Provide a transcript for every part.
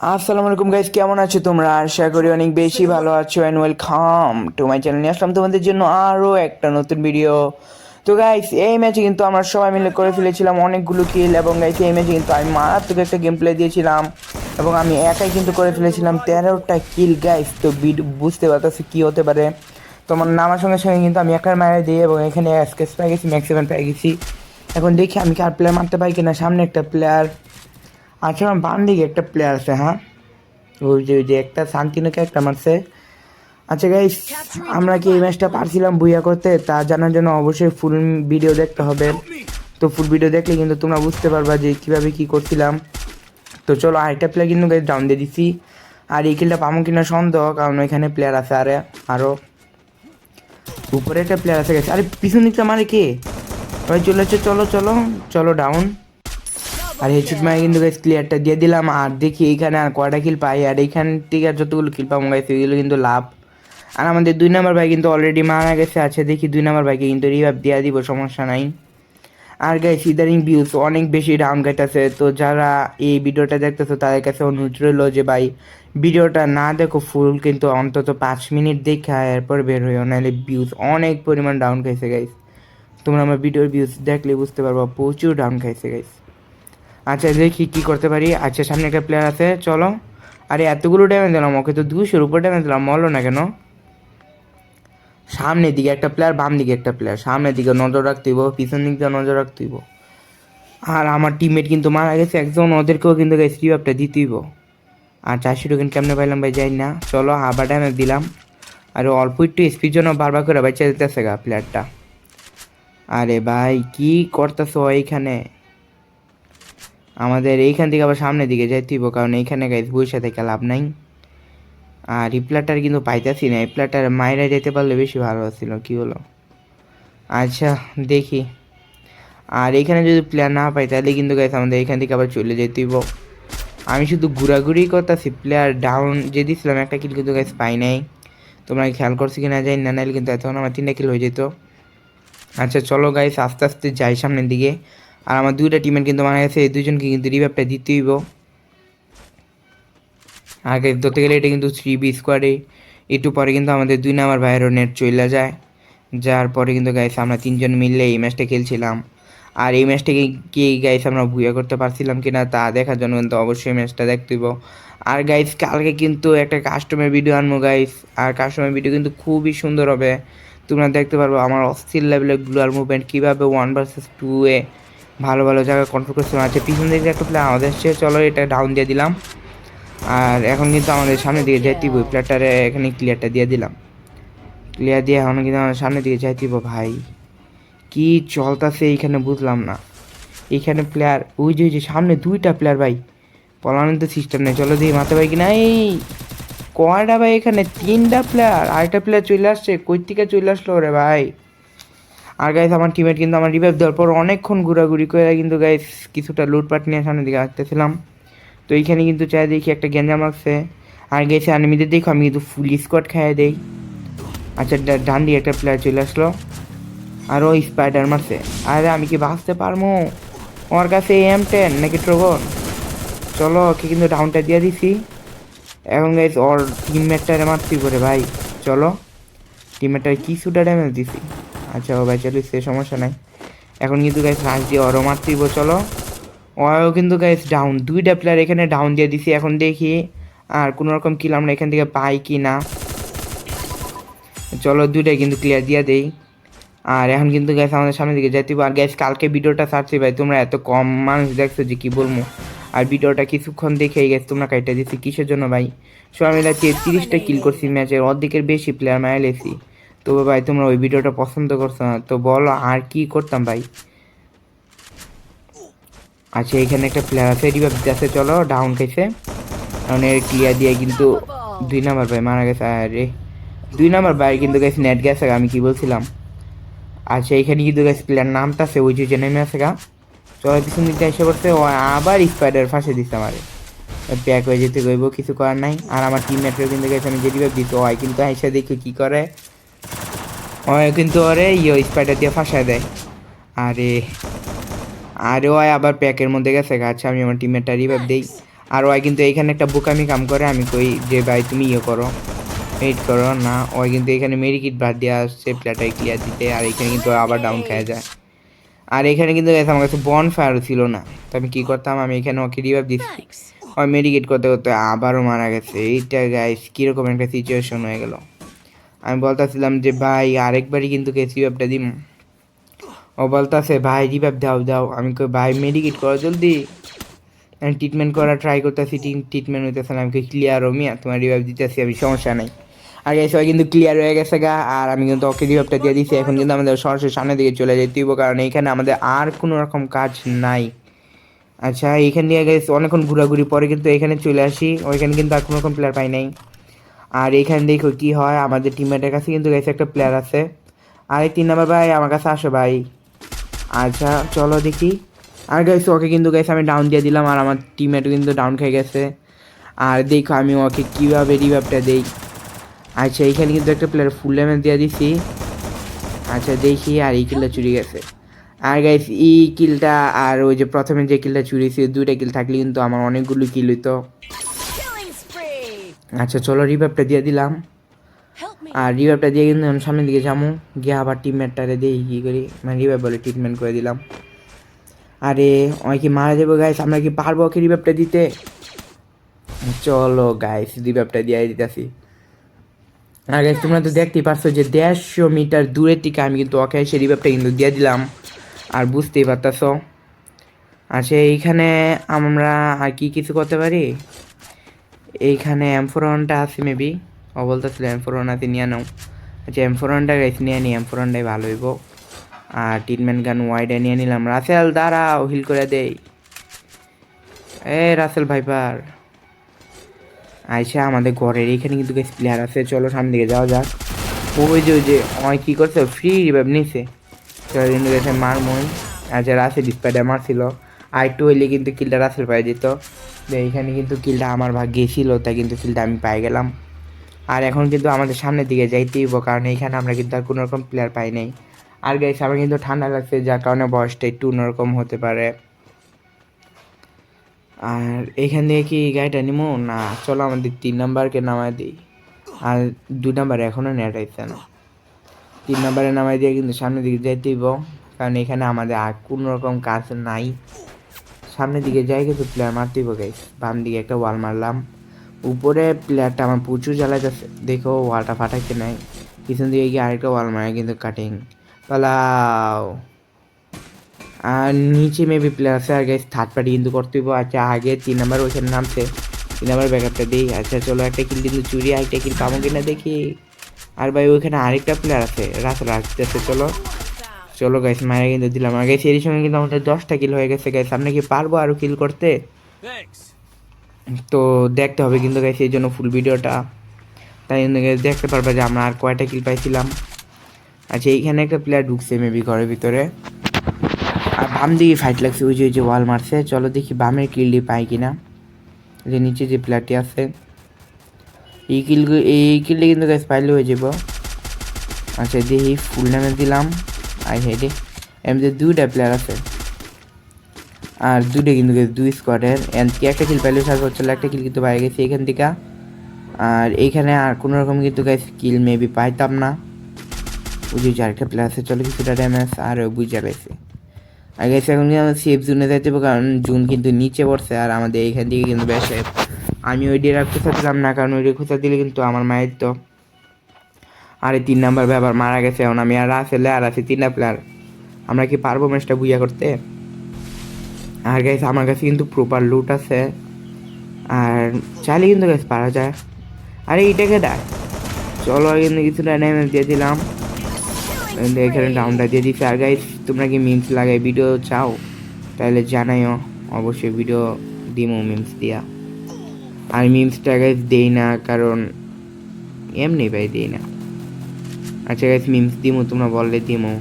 আসসালামু আলাইকুম গাইস কেমন আছো তোমরা? আশা করি অনেক বেশি ভালো আছো and welcome to my channel নিয়ে আসলাম তোমাদের জন্য আরও একটা নতুন ভিডিও তো গাইস এই ম্যাচে কিন্তু আমরা সবাই মিলে করে ফেলেছিলাম অনেকগুলো কিল এবং গাইস এই ম্যাচে কিন্তু আমি মারাত্মক একটা গেম প্লে দিয়েছিলাম এবং আমি একাই কিন্তু করে ফেলেছিলাম তেরোটা কিল গাইস তো বিড বুঝতে পারতেছি কী হতে পারে। তোমার নামার সঙ্গে সঙ্গে কিন্তু আমি একার মারা দিই এবং এখানে স্কেচ পেয়ে গেছি ম্যাক্স সেভেন পেয়ে গেছি। এখন দেখি আমি কার প্লেয়ার মারতে পারি কিনা সামনে একটা প্লেয়ার আচ্ছা আমার বাম দিকে একটা প্লেয়ার আছে হ্যাঁ? ওই যে ওই যে একটা শান্তিনকে একটা মারছে আচ্ছা গাইস আমরা কি এই ম্যাচটা পারছিলাম বুইয়া করতে? তা জানার জন্য অবশ্যই ফুল ভিডিও দেখতে হবে। তো ফুল ভিডিও দেখলে কিন্তু তোমরা বুঝতে পারবা যে কীভাবে কী করছিলাম। তো চলো, আরেকটা প্লেয়ার কিন্তু গাইস ডাউন দিয়ে দিছি। আর এই কিলটা পাবো কিনা সন্দেহ, কারণ ওইখানে প্লেয়ার আছে আরে আরও উপরে একটা প্লেয়ার আছে গেছে আরে, পিছন দিকটা মারে কে? ভাই চলে যাচ্ছে চলো চলো চলো ডাউন আর হেডশট মারে কিন্তু গাইস ক্লিয়ারটা দিয়ে দিলাম। আর দেখি এইখানে আর কয়টা কিল পাই। আর এইখান থেকে যতগুলো কিল পাবো গাইস এগুলো কিন্তু লাভ। আর আমাদের দুই নম্বর ভাই কিন্তু অলরেডি মারা গেছে, আছে দেখি দুই নম্বর ভাইকে কিন্তু রিভাইভ দিয়ে দিব, সমস্যা নাই। আর গাইস ইদারিং ভিউজ অনেক বেশি ডাউন গেটেছে তো যারা এই ভিডিওটা দেখতেছো, তাদের কাছে অনুরোধ রইল যে ভাই, ভিডিওটা না দেখো ফুল কিন্তু অন্তত পাঁচ মিনিট দেখা এরপর বের হইও। নাহলে ভিউজ অনেক পরিমাণ ডাউন খাইছে গাইস তোমরা আমার ভিডিওর ভিউজ দেখলে বুঝতে পারব, প্রচুর ডাউন খাইছে গাইস আচ্ছা দেখি কী করতে পারি? আচ্ছা সামনে একটা প্লেয়ার আছে, চলো। আরে, এতগুলো ড্যামেজ দিলাম ওকে, তো দুশোর উপর ড্যামেজ দিলাম, মরলো না কেন? সামনের দিকে একটা প্লেয়ার বাম দিকে একটা প্লেয়ার সামনের দিকে নজর রাখতে হইব, পিছন দিক দিয়ে নজর রাখতে হইব। আর আমার টিমমেট কিন্তু মারা গেছে, একজন ওদেরকেও কিন্তু গাইস রিভাবটা দিতে হইব। আর চারশো টোকেন কেমনে পাইলাম ভাই যাই না। চলো, আবার ড্যামেজ দিলাম। আর, অল্প একটু স্পিড জন্য বারবার করে বাচ্চা দিতেছে গা প্লেয়ারটা আরে ভাই, কি করতেছো এইখানে? আমাদের এইখান থেকে আবার সামনের দিকে যাইতে হইব, কারণ এইখানে গাইস বসে থেকে লাভ নাই। আর এই প্লেয়ারটার কিন্তু পাইতাছি না, এই প্লেয়ারটার মায়েরা যেতে পারলে বেশি ভালো ছিল কি হলো? আচ্ছা দেখি। আর এখানে যদি প্লেয়ার না পাই, তাহলে কিন্তু গাইস আমাদের এখান থেকে আবার চলে যেতে হইব। আমি শুধু ঘোরাঘুরি করতেছি প্লেয়ার ডাউন যে দিছিলাম, একটা কিল কিন্তু গাইস পাই নাই। তোমরা কি খেয়াল করছি কিনা যাই না, নাহলে কিন্তু এতক্ষণ আমার তিনটা কিল হয়ে যেত। আচ্ছা চলো গাইস আস্তে আস্তে যাই সামনের দিকে। আর আমার দুইটা টিমের কিন্তু মারা গেছে, এই দুজনকে কিন্তু রিভাইভটা দিতে হইব। আগে ধরতে গেলে এটা কিন্তু থ্রি বি স্কোয়াডে একটু পরে কিন্তু আমাদের দুই নাম্বার বাইরেও নেট চলে যায়। যার পরে কিন্তু গাইস আমরা তিনজন মিললে এই ম্যাচটা খেলছিলাম। আর এই ম্যাচটাকে কি গাইস আমরা ভুয়া করতে পারছিলাম কিনা তা দেখার জন্য কিন্তু অবশ্যই ম্যাচটা দেখতে হইব। আর গাইস কালকে কিন্তু একটা কাস্টমার ভিডিও আনব গাইস আর কাস্টমার ভিডিও কিন্তু খুবই সুন্দর হবে। তোমরা দেখতে পারব আমার অস্থির লেভেলের গ্লোয়াল মুভমেন্ট কীভাবে ওয়ান ভার্সেস টু এ ভালো ভালো জায়গায় কন্ট্রোল আছে পিছন দিকে একটা প্লেয়ার আমাদের সে চলো এটা ডাউন দিয়ে দিলাম। আর এখন কিন্তু আমাদের সামনের দিকে যাইতেইব প্লেয়ারটারে এখানে ক্লিয়ারটা দিয়ে দিলাম। ক্লিয়ার দিয়ে এখন কিন্তু আমাদের সামনের দিকে যাইতেইব ভাই। কি চলতেছে এইখানে বুঝলাম না। এইখানে প্লেয়ার ওই যে ওই যে সামনে দুইটা প্লেয়ার ভাই। পলানোর তো সিস্টেম নেই। চলো দিয়ে মাথা ভাই কি না এই, কয়টা ভাই এখানে? তিনটা প্লেয়ার আরেকটা প্লেয়ার চলে আসছে। কই থেকে চলে আসলো রে ভাই? আর গাইস আমার টিমেট কিন্তু আমার রিভাইভ দেওয়ার পর অনেকক্ষণ ঘোরাঘুরি করে কিন্তু গাইস কিছুটা লুটপাট নিয়ে সামনের দিকে আসতেছিলাম তো এইখানে কিন্তু চাই দেখি একটা গ্যাঞ্জাম লাগছে আর গেছে আনিমিদের দেখো, আমি কিন্তু ফুল স্কোয়াড খাইয়ে দেই। আচ্ছা ডান দিয়ে একটা প্লেয়ার চলে আসলো। আর ওই স্পাইডার মারছে আরে, আমি কি বাঁচতে পারব? ওর কাছে এম টেন নাকি ট্রোগন চলো, ওকে কিন্তু ডাউনটা দিয়ে দিছি। এখন গাইস ওর টিমমেটটারে মারছি করে, ভাই। চলো টিমমেটটার কিছুটা ড্যামেজ দিছি। আচ্ছা ও ভাই চলিস সমস্যা নাই। এখন কিন্তু গাইস রাশ দিয়ে ওরও মারতেইব, চলো। ওও কিন্তু গাইস ডাউন দুইটা প্লেয়ার এখানে ডাউন দিয়ে দিছি। এখন দেখি আর কোনো রকম কিল আমরা এখান থেকে পাই কি না। চলো, দুইটাই কিন্তু ক্লিয়ার দিয়ে দেই। আর এখন কিন্তু গ্যাস আমাদের সামনে দিকে হবে। আর গ্যাস কালকে ভিডিওটা ছাড়ছি ভাই, তোমরা এত কম মানুষ দেখছ যে কি বলব? আর ভিডিওটা কিছুক্ষণ দেখেই গেছে তোমরা কাইটা দিচ্ছি কিসের জন্য ভাই? সবাই মিলে তিরিশটা কিল করছি ম্যাচের অর্ধেকের বেশি প্লেয়ার মারা লেছি তো ভাই, তোমরা ওই ভিডিওটা পছন্দ করছ না, তো বলো আর কি করতাম ভাই? আচ্ছা এখানে একটা প্লেয়ার আছে রিভাইভ দিতে চলো ডাউন খাইছে কারণ এর ক্লিয়ার দিয়ে কিন্তু দুই নাম্বার ভাই, মারা গেছে, আরে। দুই নাম্বার ভাই, কিন্তু গেছে নেট গেছে আমি কি বলছিলাম? আচ্ছা এখানে কিন্তু গেছে প্লেয়ার নামটা আছে ওই যে নেমে আছে গা। চলো, পিছন দিকটা এসে পড়ছে, ও আবার স্পাইডার ফাঁসে দিচ্ছে আমারে। প্যাক হয়ে যেতে গইব কিছু করার নাই। আর আমার টিম মেট্রো কিন্তু গেছে আমি যে রিভাইভ দিত হয় কিন্তু এসে দেখি কি করে। কিন্তু ওরে ইয়ে স্পাইডার দিয়ে ফাঁসায় দেয়। আরে আরে ওই আবার প্যাকের মধ্যে গেছে। আচ্ছা আমি আমার টিমেরটা রিভাইভ দিই। আর ওই কিন্তু এখানে একটা বোকামি কাম করে, আমি কই যে ভাই তুমি ইয়ে করো ওয়েট করো না। ওই কিন্তু এখানে মেডিকিট বাদ দিয়ে আসছে প্লেটাই ক্লিয়ার দিতে, আর এখানে কিন্তু আবার ডাউন খেয়ে যায়। আর এখানে কিন্তু guys, আমার কাছে বন ফায়ারও ছিল না। তো আমি কী করতাম, আমি এখানে ওকে রিভাইভ দিচ্ছি ওই মেডিকেট করতে করতে আবারও মারা গেছে। এইটা গাইস কীরকম একটা সিচুয়েশন হয়ে গেল। আমি বলতেছিলাম যে, ভাই, আরেকবারই কিন্তু কেস রিভাইভটা দিম? ও বলতেছে, ভাই, রিভাইভ দাও দাও। আমি কই, ভাই, মেডিকেট করো জলদি। আমি ট্রিটমেন্ট করা ট্রাই করতেছি ট্রিটমেন্ট হইতেছে না। আমি ক্লিয়ার ও মিয়া, তোমার রিভাইভ দিতেছি, আমি সমস্যা নাই। আর সবাই কিন্তু ক্লিয়ার হয়ে গেছে গা, আর আমি কিন্তু ওকে রিভাইভটা দিয়ে দিচ্ছি এখন কিন্তু আমাদের সরাসরি সামনের দিকে চলে যেতে হইব, কারণ এখানে আমাদের আর কোনো রকম কাজ নাই। আচ্ছা এইখান দিয়ে গেছে অনেকক্ষণ ঘোরাঘুরি, পরে কিন্তু এখানে চলে আসি। ওইখানে কিন্তু আর কোনো রকম প্লেয়ার পাই নাই। আর এখানে দেখো কি হয়, আমাদের টিমমেটের কাছে কিন্তু গেছে একটা প্লেয়ার আছে। আর এই তিন নাম্বার ভাই আমার কাছে আসো ভাই। আচ্ছা চলো দেখি। আর গাইছে ওকে কিন্তু গাইছে আমি ডাউন দিয়ে দিলাম, আর আমার টিমমেটও কিন্তু ডাউন খেয়ে গেছে। আর দেখো আমি ওকে কীভাবে রিভাইভটা দেই। আচ্ছা এইখানে কিন্তু একটা প্লেয়ার ফুল ড্যামেজ দিয়ে দিছি। আচ্ছা দেখি, আর এই কিলটা চুরি গেছে। আর গাইস এই কিলটা আর ওই যে প্রথমে যে কিলটা চুরি ছিল দুইটা কিল থাকলে কিন্তু আমার অনেকগুলো কিল হইতো! আচ্ছা চলো রিভাইভটা দিয়ে দিলাম। আর রিভাইভটা দিয়ে কিন্তু আমি সামনের দিকে যাব। গিয়ে আবার টিমমেটটারে দিয়ে কী করি? মানে রিভাইভ বলে ট্রিটমেন্ট করে দিলাম। আরে ওই কি মারা যাব গাইস আমরা কি পারব ওকে রিভাইভটা দিতে? চলো গাইস রিভাইভটা দিয়ে দিতেছি। আর গাইস তোমরা তো দেখতেই পারছ যে দেড়শো মিটার দূরের থেকে আমি কিন্তু ওকে এসে রিভাইভটা কিন্তু দিয়ে দিলাম। আর বুঝতেই পারতাছো। আচ্ছা এইখানে আমরা আর কি কিছু করতে পারি? এইখানে এমফোরনটা আছে মেবি ও বলতেছিল এমফোরন আছে, নিয়ে নাও। আচ্ছা এমফোরনটা গাইছে নিয়ে নিই এমফোরনটাই ভালো হইব। আর ট্রিটমেন্ট গান ওয়াইডে নিয়ে নিলাম। রাসেল দাঁড়াও হিল করে দেই। এ, রাসেল ভাইপার। আইসা আমাদের ঘরের এখানে কিন্তু বেশ প্লেয়ার আছে। চলো সামনে দিকে যাওয়া যাক। ওই যে ওই যে, ওই কী করছে? ফ্রি রিভাইভ নিছে। চলো কিন্তু গেছে মার মই আচ্ছা রাসেল স্পাইডার মারছিল। আর একটু হইলে কিন্তু কিলটা রাসেল পাই দিত তো এইখানে কিন্তু কিলটা আমার ভাগ্যে ছিল, তাই কিন্তু কিলটা আমি পাই গেলাম। আর এখন কিন্তু আমাদের সামনের দিকে যাইতেই হইব, কারণ এইখানে আমরা কিন্তু আর কোনো রকম প্লেয়ার পাই নাই। আর গাইছে আমার কিন্তু ঠান্ডা লাগছে, যার কারণে বয়সটা একটু অন্যরকম হতে পারে। আর এখান থেকে কি গাড়িটা নিবো না, চলো আমাদের তিন নাম্বারকে নামাই দিই। আর দুই নাম্বার এখনও নেট আইছে না। তিন নাম্বারে নামাই দিয়ে কিন্তু সামনের দিকে যাইতে হইব, কারণ এখানে আমাদের আর কোনো রকম কাজ নাই। সামনের দিকে যাই কিন্তু প্লেয়ার মারতেই গাইস বাম দিকে একটা ওয়াল মারলাম। উপরে প্লেয়ারটা আমার প্রচুর জ্বালা যাচ্ছে দেখো ওয়ালটা ফাটাইতে নাই। পিছন দিকে গিয়ে আরেকটা ওয়াল মারে কিন্তু কাটিং পালাও। আর নিচে মেবি প্লেয়ার আছে আর গাইস থার্ড পার্টি কিন্তু করতে হইব। আচ্ছা আগে তিন নাম্বার ওইখানে নামছে। তিন নাম্বার ব্যাকআপটা দিই। আচ্ছা চলো একটা কিল কিন্তু চুরি, আরেকটা কিল পাবো কিনা দেখি। আর ভাই, ওইখানে আরেকটা প্লেয়ার আছে। রাত রাখতেছে, চলো। চলো গাইস মায়েরা কিন্তু দিলাম। আর গাইস এর সঙ্গে কিন্তু আমাদের দশটা কিল হয়ে গেছে গাইস আমরা কি পারব আরও কিল করতে? তো দেখতে হবে কিন্তু গাইস এই জন্য ফুল ভিডিওটা। তাই জন্য দেখতে পারবে যে আমরা আর কয়টা কিল পাইছিলাম। আচ্ছা এইখানে একটা প্লেয়ার ঢুকছে মেবি ঘরের ভিতরে। আর বাম দিকে ফাইট লাগছে ওই যে ওই যে ওয়াল মারছে। চলো দেখি বামের কিলটি পাই কিনা। যে নিচে যে প্লেয়ারটি আছে। এই কিল এই কিলটি কিন্তু গাছ পাইলে হয়ে যাব। আচ্ছা দেখি ফুল নামে দিলাম। আই হেডে। এমনি দুইটা প্লেয়ার আছে, আর দুটো কিন্তু দুই স্কোয়াডের এন্ড কি একটা কিল পাইলে হচ্ছিল, একটা কিল কিন্তু বাইরে গেছে এখান থেকে। আর এইখানে আর কোনো রকম কিন্তু গাইস কিল মেবি পাইতাম না। বুঝি যে আরেকটা প্লেয়ার আছে, চলো কিছুটা ড্যামেজ আর বুঝা গেছে। আর গেছে এখন কিন্তু সেফ জোনে যাইতে হবে কারণ জুন কিন্তু নিচে পড়ছে, আর আমাদের এইখান থেকে কিন্তু বেশ আমি ওই ডিয়ার খুঁজা দিলাম না, কারণ ওই খুঁজা দিলে কিন্তু আমার মায়ের তো আর তিন নাম্বার ব্যাপার, মারা গেছে এখন আমি, আর আসলে আর আছি তিনটা প্লেয়ার আমরা কি পারব ম্যাচটা বুঝা করতে? আর গাইস আমার কাছে কিন্তু প্রপার লুট আছে। আর চাইলে কিন্তু গাইস পারা যায়। আরে এইটাকে দেখ। চলো কিন্তু কিছুটা ড্যামেজ দিয়ে দিলাম। এখানে ডাউনটা দিয়ে দিচ্ছি আর গাইস তোমরা কি মিমস লাগাই ভিডিও চাও? তাহলে জানাইও। অবশ্যই ভিডিও দিমো মিমস দিয়া। আর মিমসটা গাইস দেই না, কারণ এমনি ভাই দেই না। আচ্ছা গাইস মিমস দিমো, তোমরা বললে দিমো।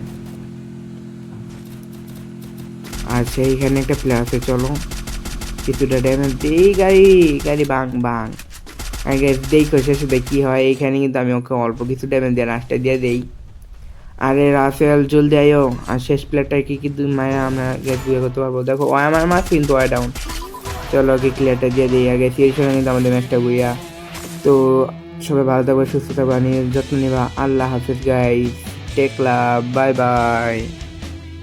আচ্ছা এইখানে একটা প্লেয়ার আছে চলো। কিছুটা ড্যামেজ দিই গাড়ি গাড়ি বাং বাং। আগে দেখো, শেষে কি হয়? এইখানে কিন্তু আমি ওকে অল্প কিছু ড্যামেজ দিয়ে রাস্তা দিয়ে দেই। আরে রাসেল জলদি আইও আর শেষ প্লেয়ারটা কি কিন্তু মায়া, আমরা গ্যাস বিয়ে করতে পারব? দেখো, ও আমার মাছ কিন্তু ওয়াই ডাউন চলো, ওকে ক্লিয়ারটা দিয়ে দিই। আগে সেই সঙ্গে কিন্তু আমাদের ম্যাচটা বুইয়া তো সবাই ভালো থাকবে সুস্থ থাকবে নিজের যত্ন নেবা। আল্লাহ হাফিজ গাই টেকলা বাই বাই